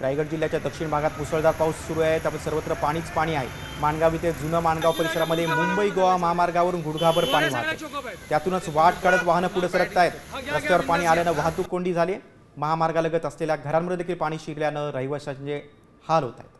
रायगड जिल्ह्याच्या दक्षिण भागात मुसळधार पाऊस सुरू आहे. त्यामुळे सर्वत्र पाणीच पाणी आहे. माणगाव इथे जुनं माणगाव परिसरामध्ये मुंबई गोवा महामार्गावरून गुडघाभर पाणी वाहते. त्यातूनच वाट काढत वाहनं पुढे सरकत आहेत रस्त्यावर पाणी आल्यानं वाहतूक कोंडी झाली. आहे. महामार्गालगत असलेल्या घरांमध्ये देखील पाणी शिरल्यानं रहिवाशांचे हाल होत आहेत.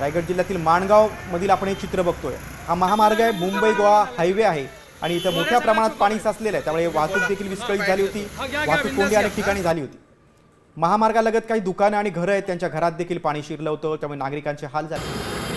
रायगड जिल्ह्यातील माणगाव मधील आपण हे चित्र बघतोय. हा महामार्ग आहे मुंबई गोवा हायवे आहे आणि इथं मोठ्या प्रमाणात पाणी साचलेलं आहे. त्यामुळे वाहतूक देखील विस्कळीत झाली होती वाहतूक कोंडी अनेक ठिकाणी झाली होती. महामार्गालगत काही दुकानं आणि घरं आहेत त्यांच्या घरात देखील पाणी शिरलं होतं त्यामुळे नागरिकांचे हाल झाले.